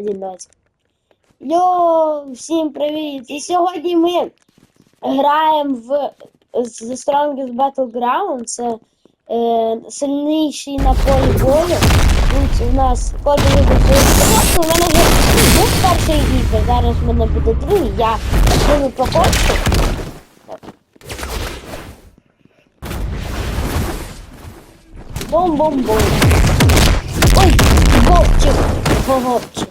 Один, давайте. Йоу, всім привіт! І сьогодні ми граємо в The Strongest Battleground. Це е, сильніший на полі бою. Тут у нас кожен вибір У мене вже був перший ігор, зараз в мене буде другий. Я другу проходжу. Бом-бом-бом. Ой, гопчик, гопчик.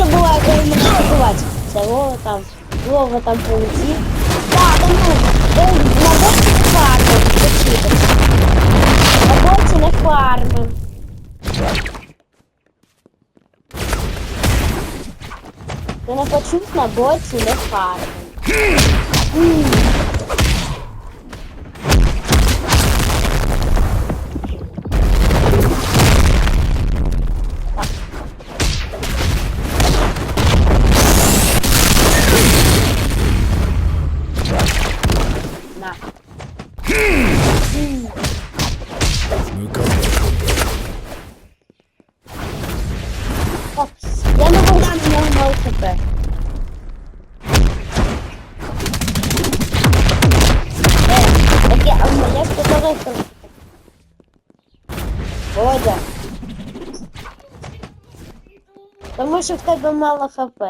О, що буває, коли не атакувати. Це там, Вова там полетів. Так, там ну, е, на боці не фармим, почитати. На боці не фармим. Ти не почув, на боці не фармим. О, Я не Богдан, у нього мало хп. Е, а я сказала, що... Бодя. Тому що в тебе мало хп.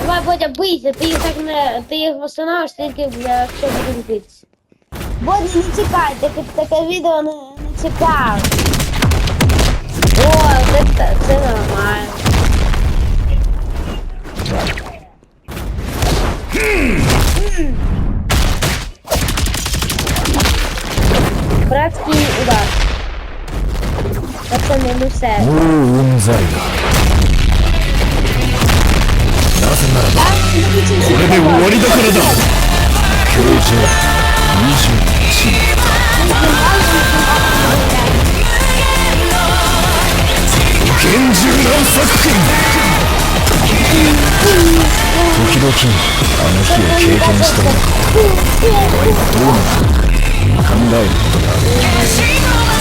Давай, Бодя, бийся, ти їх так не... Ти їх восстановиш тільки, якщо будеш битися. Бодя, не тікай, таке, таке відео не, не цікаве. О, це, це, це нормально. Братський удар. Пацани, ну все. もううんざりだなぜならば Так, ну, нічого これで終わりだからだ教授21厳重な作品 時々あの日。を経験した中でお前はどうなったのか考えることがある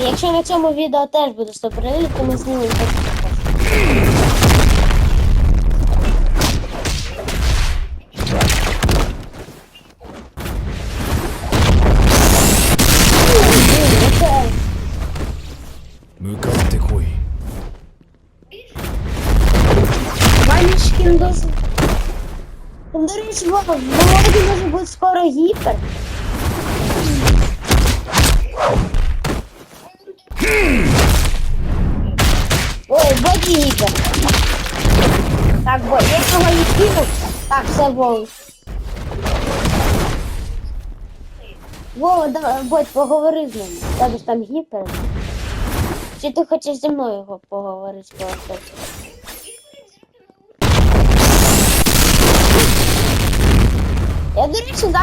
І якщо на цьому відео теж буде 100 переглядів, то ми знімемо також. Ну, до речі, в ну, Володі може бути скоро гіпер. Ой. Так, бо я цього не кинув. Так, все, Вов. Вова, давай, Бодь, поговори з ним. Тебе ж там гіпер. Чи ти хочеш зі мною його поговорити просто? Я, до речі, коли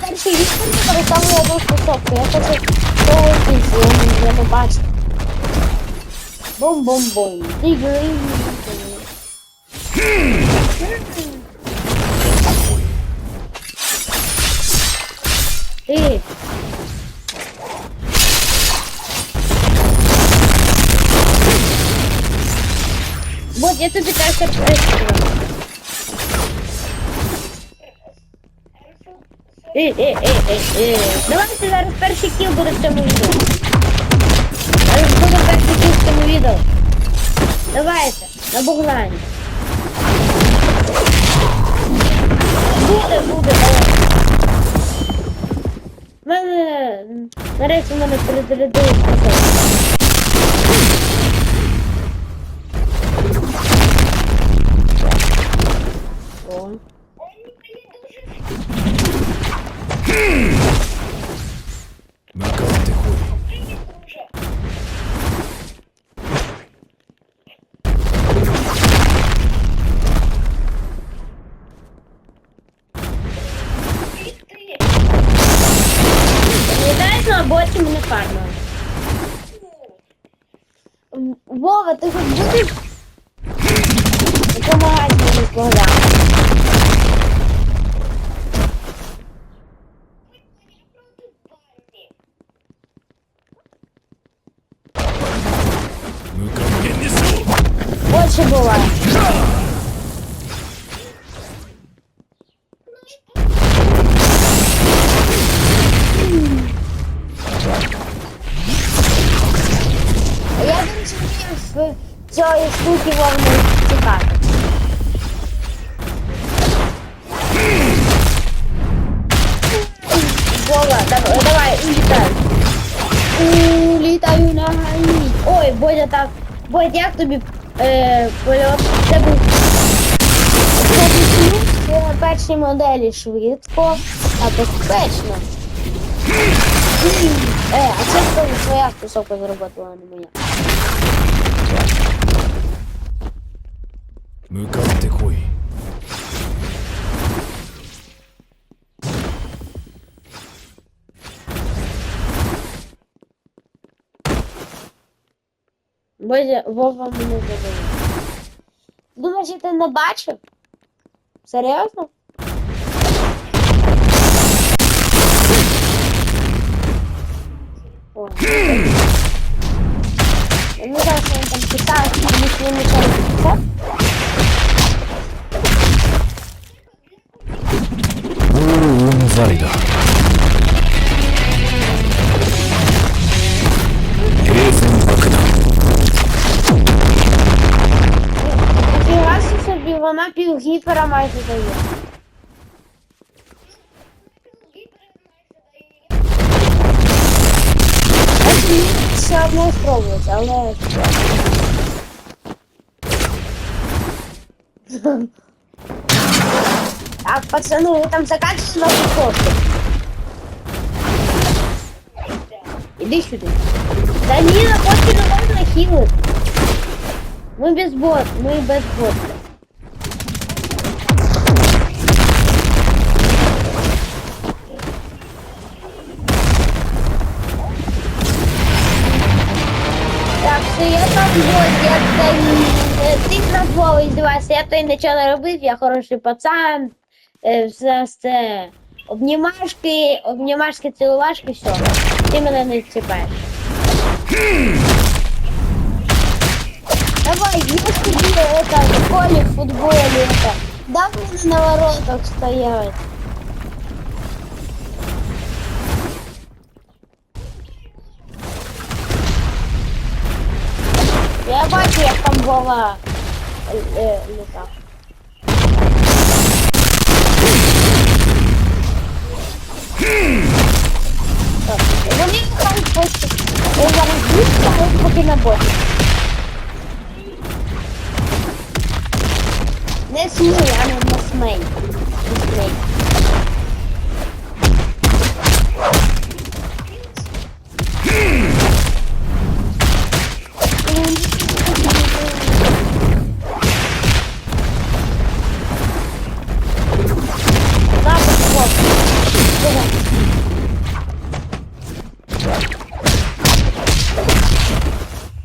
перший віктор використовую одну способку. Я хочу повністю зйому, я не бачу. Бум-бум-бум. Тигри. Ти. Вот, я тобі теж сюрприз зроблю. Е, е, е, е, е. Давайте зараз перший кіл буде в. На буглані. Буде, буде, давай. В мене... Нарешті в мене перезарядили боті мене фармили. Вова, ти хоч будеш допомагати мені з з цієї штуки вовни тікати. Вова, давай, улітай. Улітаю на гаї. Ой, Бодя так. Бодя, як тобі е, польот? Це був на першій моделі швидко, а безпечно. Е, а це твоя стосовка зробила, а не моя. 向かってこい Бодя, Вова мене задає. Думаєш, я ти не бачив? Серйозно? О. Ele não vai ser complicado, ele não tem muito inválida. Eu acho que subiu uma mapa e o rio para mais daí. Все одно спробується, але... Так, пацани, ви там заканчиваете нашу фотку. Іди сюди. Да ні, на фотки не можна хілити. Ми без бот, ми без бота. Я там бот, я цей, е, ти над Вовою здивайся, я той нічого не робив, я хороший пацан, все це, обнімашки, обнімашки, цілувашки, все, ти мене не чіпаєш. Давай, есть тебе это, в школе, в футболе это. Да мне на воротах стоять. Я бачу, як там Вова е, е, літав.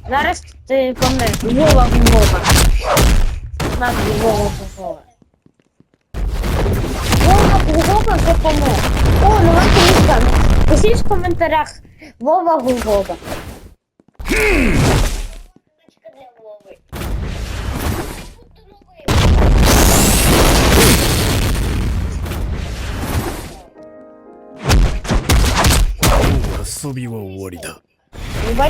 Зараз ти помнеш. Вова Вова. Нам Вова Вова. Вова Гугова вже помер. О, нова книжка. Пишіть в коментарях Вова Гугова.もう遊びは終わりだ Ну, ви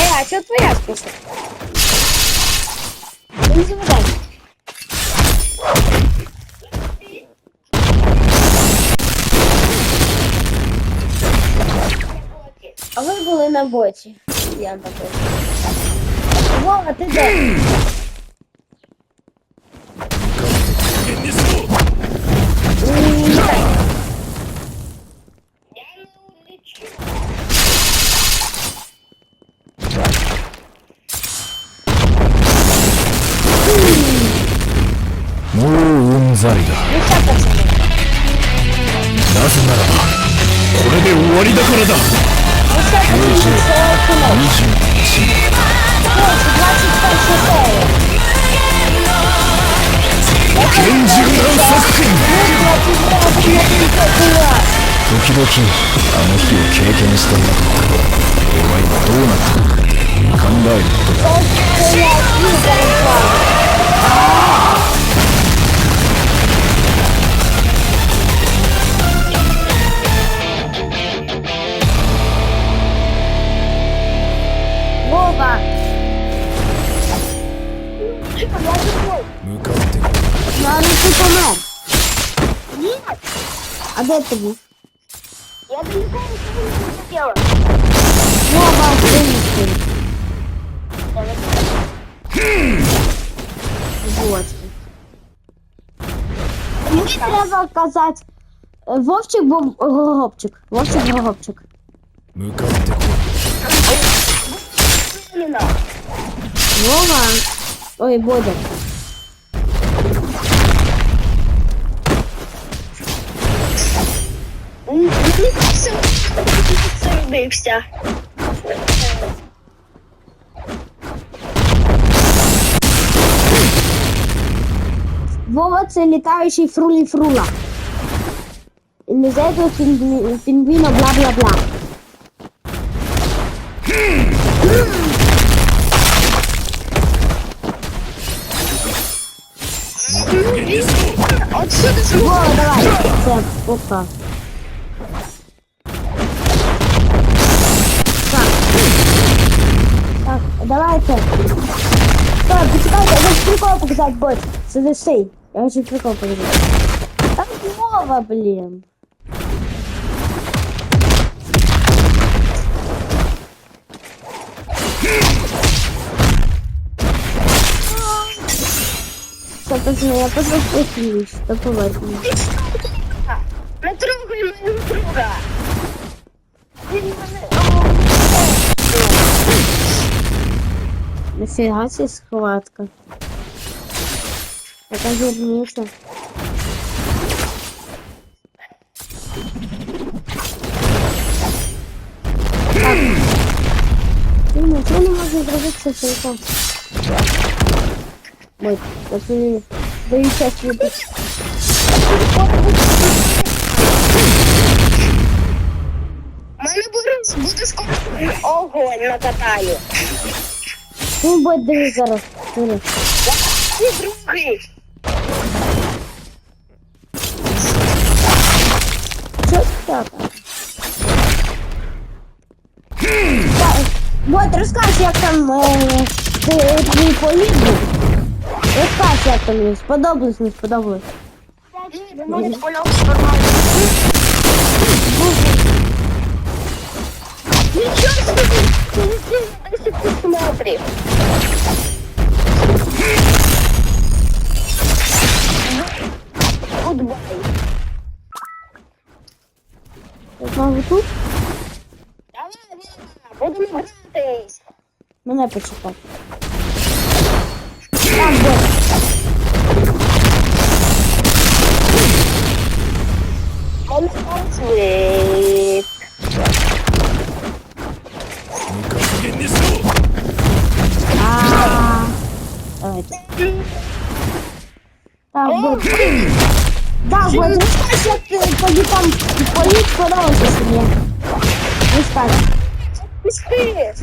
е, а це твоя списка? Ти не. А ви були на боці. Я на боці. Вова, ти де? だなぜならばこれで終わりだからだ。厳重な作品。時々あの日を経験したんだ俺はどうなったのか。考えることだ。А де ти був? Я далеко ничего не хотела. Вова, винесли. Вот. Мені треба казати. е, Вовчик був гогопчик. Вовчик гогопчик. 向かってこ Именно. Вова. Ой, Бодя. Мені. Вова це літаючий фрулі фрула. І не зайду пінгвіна бла-бла-бла. Отсюда. Вова, давай. Це, опа. Давайте. Так, почекайте, я хочу прикол показати, бот. Сиди сей. Я хочу прикол показати. Так, Вова, блін. Все, пацаны, я просто спустилась. До побачення. Не трогай мого друга. Нафига себе схватка. Я так вернулся. Думаю, что не можно дробиться целиком. Ой, пацаны, да и сейчас не У мене буде скоро огонь накатаю. Катанні. Ну, будь дивись зараз. Диви. І другий. Що це таке? Так, Вот, розкажи, як там е, ти- твій політ був. Розкажи, як там їй сподобалось, не сподобалось. До мене метрів. Гудбай. Знову тут, Давай, будемо гратись. мене почекати. Так, вот. Мене конфлікт. Так, вот. Да, вот, розкажи, як ти тоді там політ сподобався собі. Розкажи. Пусти.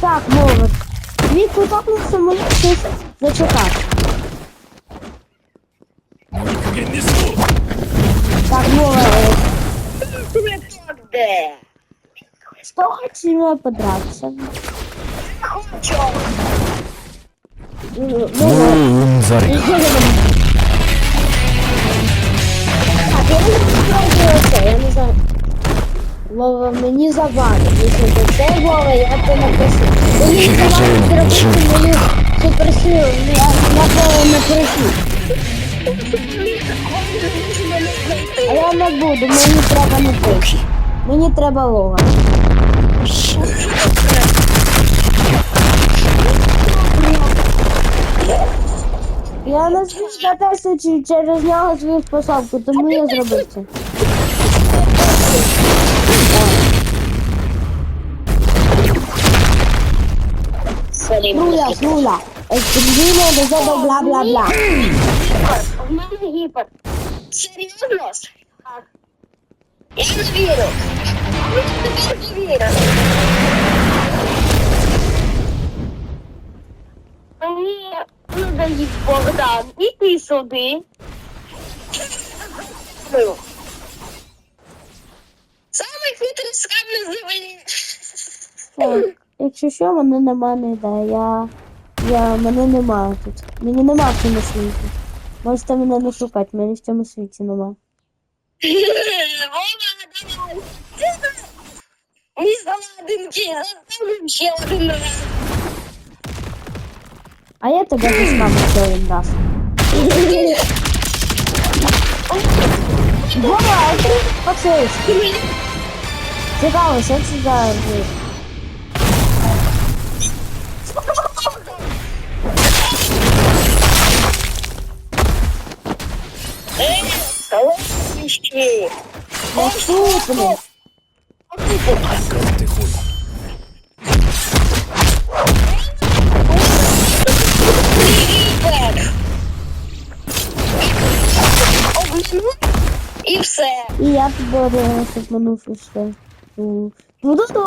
Так, Вова. Твій куток на самоліт щось зачекав. Бе. Что хотела подраться? Ну, ну, ну Зарик. Ну, я не знаю. Вова, мені за вами. Якщо це це Вова, я то напишу. Мені за зробити мою суперсилу. Я, на Вова не прошу. А я не буду, мені треба не пишу. Мені треба лога. Я зміг затестити через нього свою способку, тому я зробив це. Нуля, нуля. Екструдине до бла-бла-бла. В мене гіпер. Серйозно? Я тепер не вірю. Мені надають Богдан. Іди сюди. Ну. Самий хитрий скам на якщо що, мене нема не йде. Я. Я. Мене немає тут. Мені нема в цьому світі. Можете мене не шукати, мене в цьому світі нема. Вова, давай. Ні заладинки, заставим ще один раз. А я тебе заскаму, що він дасть. Вова, а ти пацюєш. Цікаво, що це за Ой, Наступно! Ти хуй. І все. І я поборолася, обманув і все. Ну, до того.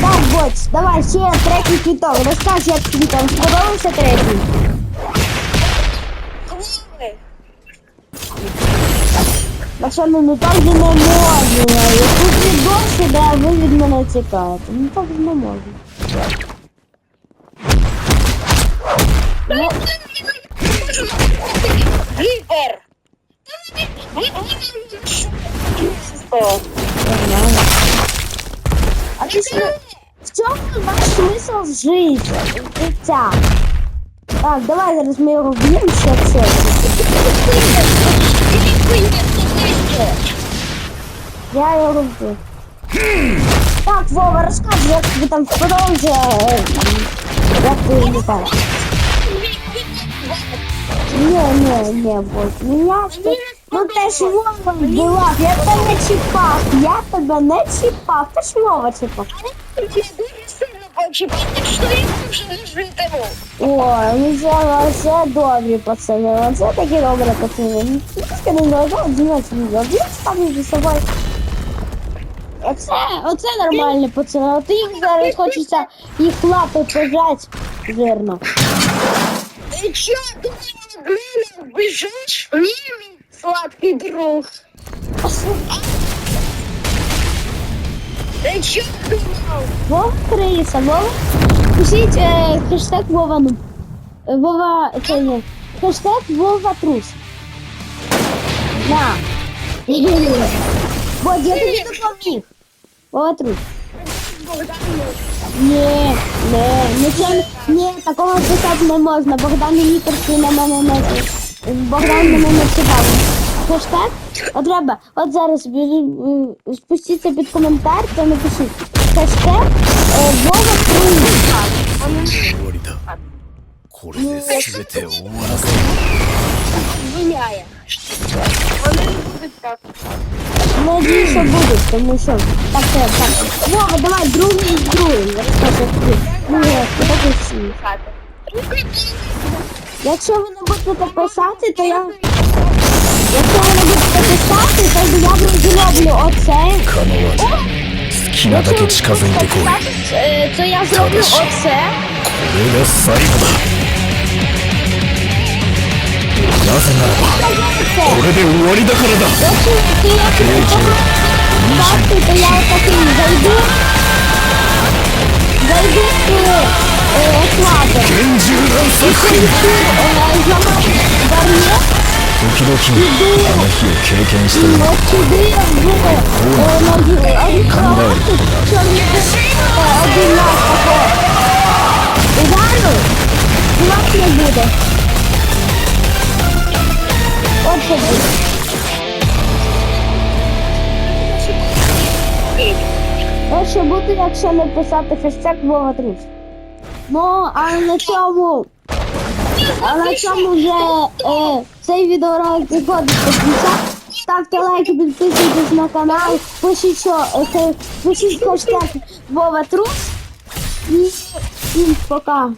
Так, Боч, давай, ще третій квіток. Розкажи, як тобі там сподобався третій. Якщо ну, ну так же не можна. Якщо ти досі, де ви від мене тікаєте. Ну так же не можна. Ну, Гіпер. Що? я знаю. А ти що? В чому ваш смисл життя? Життя? Так, давай зараз ми його вб'ємо ще це. Я його вбив. Так, Вова, розкажи, як тобі там е, як ти літаєш. Ні, ні, ні, бот, меня що... Ну ти ж Вова була, я тебе не чіпав, я тебе не чіпав, ти ж Вова чіпав. Не. Ой, ну це, це добрі пацани, оце такі добрі пацани. Тільки не завжди одиночі не завжди самі за собою. Оце, оце нормальні пацани, а ти їх зараз хочеться їх лапи пожать, жирно. Ти що, думаєш, від мене біжиш? Ні, мій сладкий друг. Ти що думав? Вова Криса, Вова. Пишіть е, хештег Вова ну. Е, Вова, це не. Хештег Вова Трус. На. Бо я тобі допоміг. Отруч. Ні, не, нічим, ні, такого писати не можна. Богдан літерський на мене не Богдан не мене читав. Це ж так? От треба, от зараз спустіться під коментар та напишіть. Це ж так? Е, Бога Курзи, Вони не будуть так. Надію, що будуть, тому що так треба, так. Вова, давай другий, другий. Я розкажу, другий. Ну, я так і всі. Якщо ви не будете писати, то я... Якщо ви не будете писати, то я зроблю оце. 可能は好きなだけ近づいてこいこ Е, То я зроблю оце. れが最後だ なぜならばこれで終わりだからだ。平気を厳重乱作時々あの日を経験していることでこうなると考えることがある Uważaj! Mocno! Що буде, якщо не писати хештег Вова Трус. Ну, а на цьому. А на цьому вже е, цей відеоролик підходить до кінця. Ставте лайки, підписуйтесь на канал, пишіть, що е, пишіть хештег Вова Трус. І всім пока.